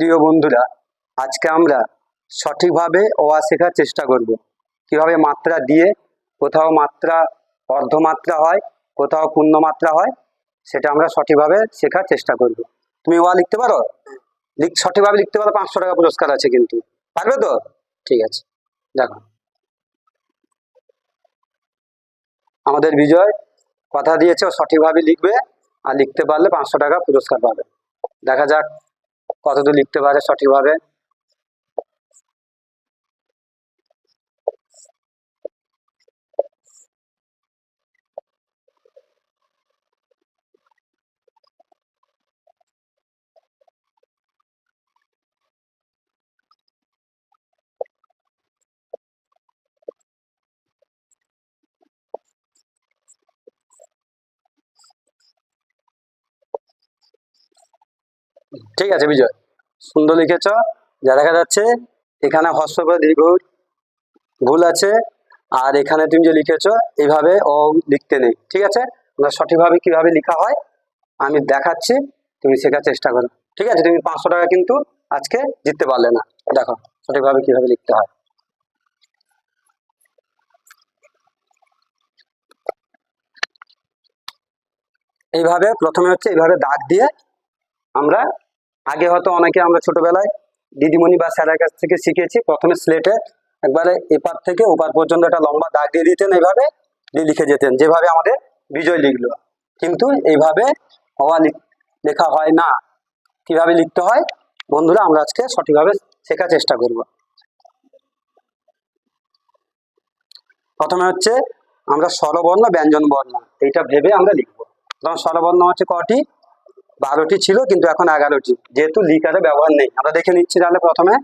প্রিয় বন্ধুরা, আজকে আমরা সঠিকভাবে অয়া শেখার চেষ্টা করব। কীভাবে মাত্রা দিয়ে কোথাও মাত্রা, অর্ধমাত্রা হয়, কোথাও পূর্ণমাত্রা হয়, সেটা আমরা সঠিকভাবে শেখার চেষ্টা করব। তুমি ওয়া লিখতে পারো? লিখ সঠিকভাবে লিখতে পারো পাঁচশো টাকা পুরস্কার আছে কিন্তু। পারবে তো? ঠিক আছে, দেখো। আমাদের বিজয় কথা দিয়েছে, ও সঠিকভাবে লিখবে, আর লিখতে পারলে পাঁচশো টাকা পুরস্কার পাবে। দেখা যাক। কতদূর লিখতে পারে সঠিকভাবে? ঠিক আছে, বিজয়। সুন্দর লিখেছ। যা দেখা যাচ্ছে, এখানে হস্ত দীর্ঘ ভুল আছে। আর এখানে তুমি যে লিখেছ এইভাবে ও লিখতে নেই। ঠিক আছে? আমরা সঠিকভাবে কীভাবে লেখা হয়, আমি দেখাচ্ছি। তুমি শেখার চেষ্টা করো। ঠিক আছে? তুমি পাঁচশো টাকা কিন্তু আজকে জিততে পারলে না। দেখো, সঠিকভাবে কীভাবে লিখতে হয়। এইভাবে, প্রথমে হচ্ছে এইভাবে দাগ দিয়ে আমরা আগে হয়তো অনেকে আমরা ছোটবেলায় দিদিমণি বা স্যারের কাছ থেকে শিখেছি, প্রথমে স্লেটে একবারে এপার থেকে ওপার পর্যন্ত একটা লম্বা দাগ দিয়ে দিতেন, এইভাবে দিয়ে লিখে যেতেন, যেভাবে আমাদের বিজয় লিখলো। কিন্তু এইভাবে হওয়া লেখা হয় না। কীভাবে লিখতে হয়? বন্ধুরা, আমরা আজকে সঠিকভাবে শেখার চেষ্টা করব। প্রথমে হচ্ছে আমরা স্বরবর্ণ ব্যঞ্জন বর্ণ এইটা ভেবে আমরা লিখব। স্বরবর্ণ হচ্ছে কটি? বারোটি ছিল কিন্তু এখন এগারোটি। যেহেতু লিকারে ব্যবহার নেই। আমরা দেখে নিচ্ছি তাহলে প্রথমে।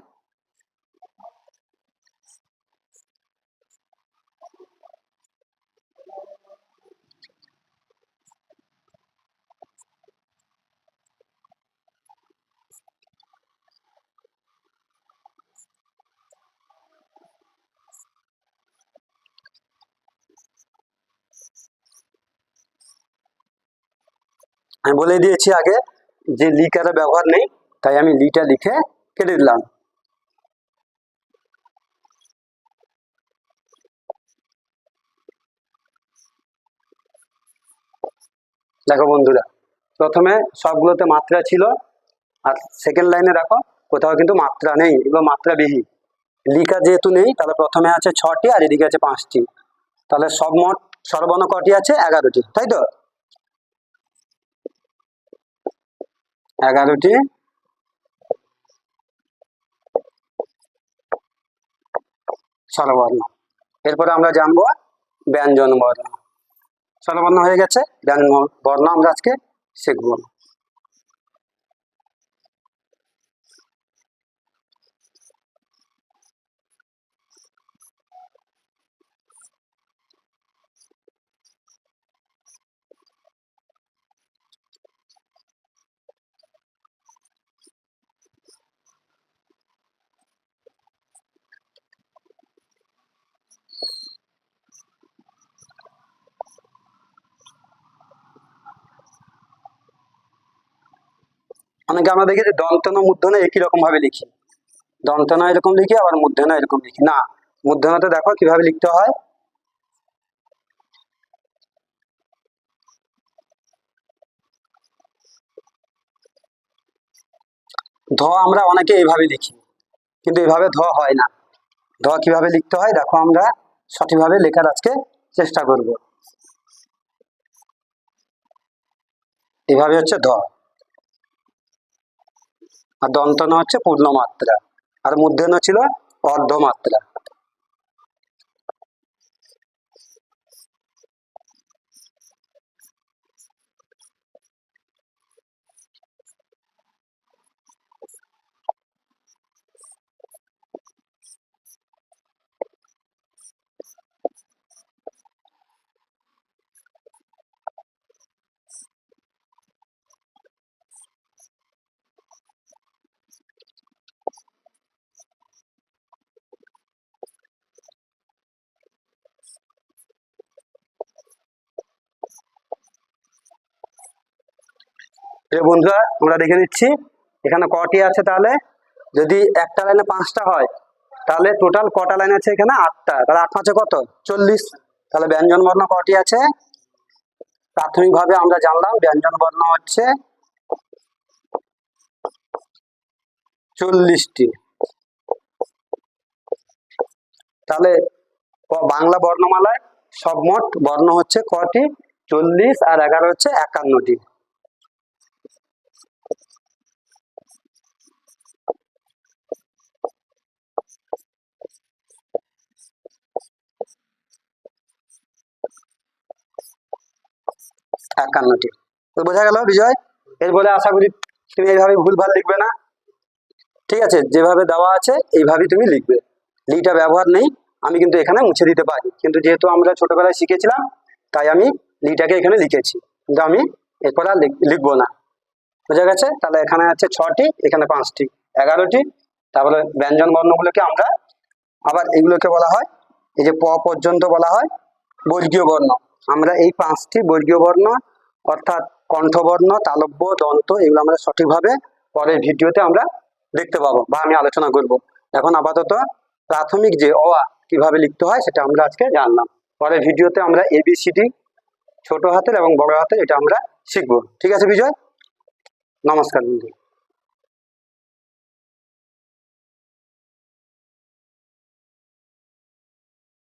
আমি বলে দিয়েছি আগে যে লিকারে ব্যবহার নেই, তাই আমি লিটা লিখে কেটে দিলাম। দেখো বন্ধুরা, প্রথমে সবগুলোতে মাত্রা ছিল, আর সেকেন্ড লাইনে দেখো, কোথাও কিন্তু মাত্রা নেই, এগুলো মাত্রাবিহীন। লিকা যেহেতু নেই, তাহলে প্রথমে আছে ছটি আর এদিকে আছে পাঁচটি। তাহলে সব মোট সর্বর্ণ কটি আছে? এগারোটি, তাই তো? এগারোটি। স্বরবর্ণ। এরপরে আমরা জানব ব্যঞ্জন বর্ণ স্বরবর্ণ হয়ে গেছে ব্যঞ্জন বর্ণ আমরা আজকে শিখব। অনেকে আমরা দেখি যে দন্তন ও মূর্ধন্য একই রকম ভাবে লিখি। দন্তনা এরকম লিখি, আবার মূর্ধন্য এরকম লিখি। না মূর্ধনাতে দেখো কীভাবে লিখতে হয়। ধ আমরা অনেকে এইভাবে লিখি, কিন্তু এইভাবে ধ হয় না। ধ কীভাবে লিখতে হয়, দেখো আমরা সঠিকভাবে লেখার আজকে চেষ্টা করব। এভাবে হচ্ছে ধ। আর দন্তন হচ্ছে পূর্ণমাত্রা। আর মূর্ধন্য ছিল অর্ধমাত্রা। প্রিয় বন্ধুরা, আমরা দেখে নিচ্ছি। এখানে কটি আছে তাহলে? যদি একটা লাইনে পাঁচটা হয়, তাহলে টোটাল কটা লাইন আছে এখানে? আটটা। তাহলে আট পাঁচে কত? চল্লিশ। তাহলে ব্যঞ্জন বর্ণ কটি আছে? প্রাথমিকভাবে আমরা জানলাম, ব্যঞ্জন বর্ণ হচ্ছে চল্লিশটি। তাহলে বাংলা বর্ণমালায় সব মোট বর্ণ হচ্ছে কটি? চল্লিশ আর এগারো হচ্ছে একান্নটি। একান্নটি। তো বোঝা গেল বিজয়? এরপরে আশা করি তুমি এইভাবে ভুলভাল লিখবে না। ঠিক আছে, যেভাবে দেওয়া আছে, এইভাবেই তুমি লিখবে। লিটা ব্যবহার নেই, আমি কিন্তু এখানে মুছে দিতে পারি। কিন্তু যেহেতু আমরা ছোটবেলায় শিখেছিলাম, তাই আমি লিটাকে এখানে লিখেছি। কিন্তু আমি এরপর আর লিখ- লিখব না। বোঝা গেছে? তাহলে এখানে আছে ছটি, এখানে পাঁচটি। এগারোটি, তারপরে ব্যঞ্জন বর্ণগুলোকে আমরা আবার এগুলোকে বলা হয়, এই যে প পর্যন্ত বলা হয়, বর্গীয় বর্ণ। আমরা এই পাঁচটি বর্গীয় বর্ণ অর্থাৎ কণ্ঠবর্ণ, তালব্য, দন্ত এগুলো আমরা সঠিকভাবে পরের ভিডিওতে আমরা দেখতে পাবো বা আমি আলোচনা করব। এখন আপাতত প্রাথমিক যে অ, আ কীভাবে লিখতে হয় সেটা আমরা আজকে জানলাম। পরের ভিডিওতে আমরা এবিসিডি ছোট হাতের এবং বড় হাতের এটা আমরা শিখব। ঠিক আছে বিজয়? নমস্কার বন্ধু।